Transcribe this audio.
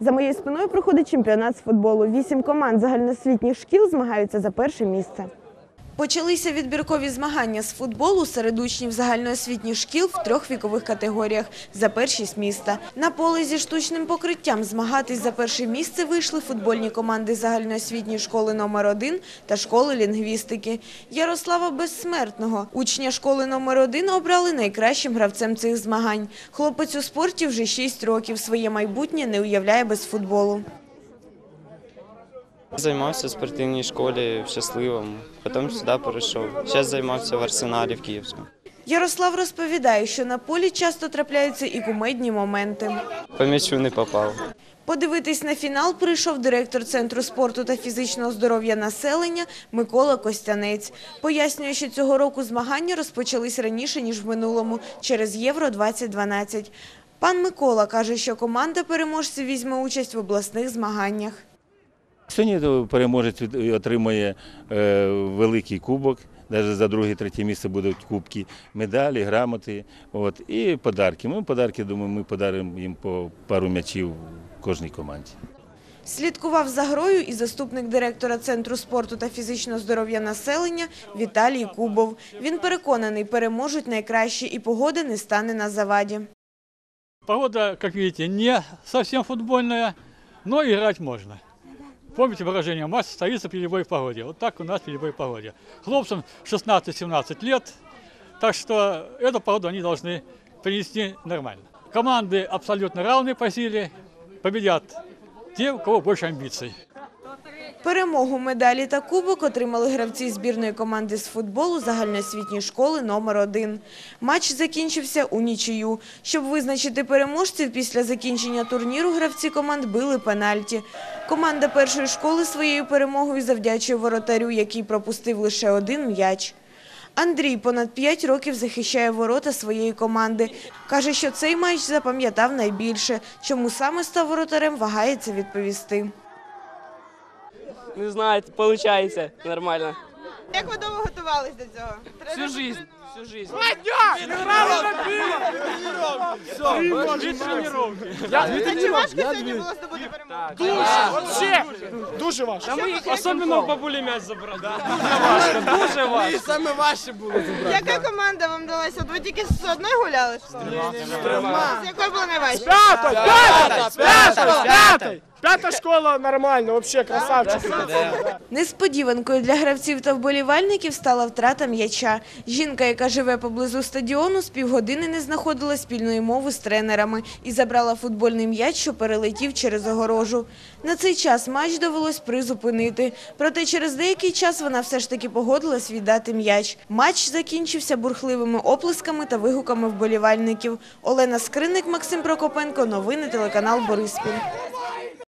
За моєю спиною проходить чемпіонат з футболу. Вісім команд загальноосвітніх шкіл змагаються за перше місце. Почалися відбіркові змагання з футболу серед учнів загальноосвітніх шкіл в трьох вікових категоріях за першість міста. На поле зі штучним покриттям змагатись за перше місце вийшли футбольні команди загальноосвітньої школи номер 1 та школи лінгвістики. Ярослава Безсмертного, учня школи номер 1 обрали найкращим гравцем цих змагань. Хлопець у спорті вже 6 років. Своє майбутнє не уявляє без футболу. Займався в спортивній школі в щасливому, потім сюди перейшов. Зараз займався в арсеналі в Київському. Ярослав розповідає, що на полі часто трапляються і кумедні моменти. По м'ячу не попав. Подивитись на фінал прийшов директор Центру спорту та фізичного здоров'я населення Микола Костянець. Пояснює, що цього року змагання розпочались раніше, ніж в минулому, через Євро-2012. Пан Микола каже, що команда переможців візьме участь в обласних змаганнях. Сьогодні переможець від- отримує е, великий кубок, навіть за друге, третє місце будуть кубки, медалі, грамоти от, і подарки. Ми подарки, думаю, ми подаримо їм по пару м'ячів кожній команді. Слідкував за грою і заступник директора Центру спорту та фізичного здоров'я населення Віталій Кубов. Він переконаний, переможуть найкращі і погода не стане на заваді. Погода, как видите, не совсем футбольная, но играть можно. Помните выражение «матч состоится при любой погоде». Вот так у нас при любой погоде. Хлопцам 16-17 лет, так что эту погоду они должны принести нормально. Команды абсолютно равны по силе, победят те, у кого больше амбиций. Перемогу, медалі та кубок отримали гравці збірної команди з футболу загальноосвітньої школи номер 1 Матч закінчився у нічию. Щоб визначити переможців, після закінчення турніру гравці команд били пенальті. Команда першої школи своєю перемогою завдячує воротарю, який пропустив лише один м'яч. Андрій понад п'ять років захищає ворота своєї команди. Каже, що цей матч запам'ятав найбільше. Чому саме став воротарем, вагається відповісти. Не знаю, виходить нормально. Як ви довго готувались до цього? Всю жизнь, всю жизнь. А чи важко сьогодні було здобути перемогу? Вообще дуже важко. Особенно в бабулі м'яч забрати. Дуже важко. Саме важче було забрати. Яка команда вам далася? От ви тільки з одною гуляли? що ли? З якою була найважча? П'ята, п'ята, п'ята, п'ята. Школа нормально, вообще красавчик. Несподіванкою для гравців та вболівальників стала втрата м'яча. Жінка, яка живе поблизу стадіону, з півгодини не знаходила спільної мови з тренерами і забрала футбольний м'яч, що перелетів через огорожу. На цей час матч довелось призупинити. Проте через деякий час вона все ж таки погодилась віддати м'яч. Матч закінчився бурхливими оплесками та вигуками вболівальників. Олена Скриник, Максим Прокопенко. Новини телеканал Бориспіль.